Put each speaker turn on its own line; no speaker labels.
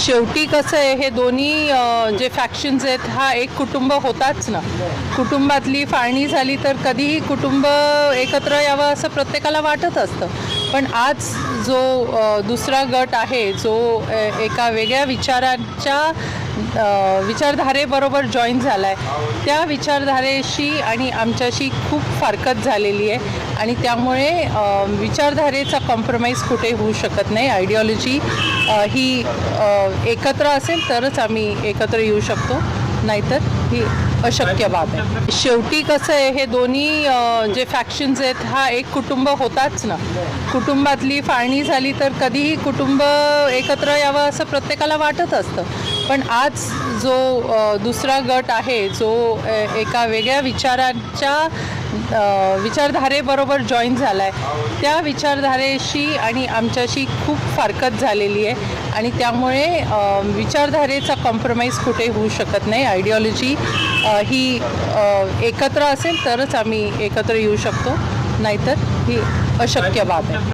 शेवटी कसं आहे हे दोन्ही जे फॅक्शन्स आहेत हा एक कुटुंब होताच ना. कुटुंबातली फाळणी झाली तर कधीही कुटुंब एकत्र यावं असं प्रत्येकाला वाटत असतं. पण आज जो दुसरा गट आहे जो एका वेगळ्या विचारांच्या विचारधारेबरोबर जॉईन झाला आहे त्या विचारधारेशी आणि आमच्याशी खूप फारकत झालेली आहे. आणि त्यामुळे विचारधारेचा कॉम्प्रोमाइज कुठे होऊ शकत नाही. आयडिओलॉजी ही एकत्र असेल तरच आम्ही एकत्र येऊ शकतो. नाहीतर ही अशक्य बाब आहे. शेवटी कसं आहे हे दोन्ही जे फॅक्शन्स आहेत हा एक कुटुंब होताच ना. कुटुंबातली फाळणी झाली तर कधीही कुटुंब एकत्र यावं असं प्रत्येकाला वाटत असतं. पण आज जो दुसरा गट आहे जो एका वेगळ्या विचारांच्या विचारधारेबरोबर जॉईन झाला आहे त्या विचारधारेशी आणि आमच्याशी खूप फारकत झालेली आहे. आणि त्यामुळे विचारधारेचा कॉम्प्रोमाइज कुठे होऊ शकत नाही. आयडिओलॉजी ही एकत्र असेल तरच आम्ही एकत्र येऊ शकतो. नाहीतर ही अशक्य बाब आहे.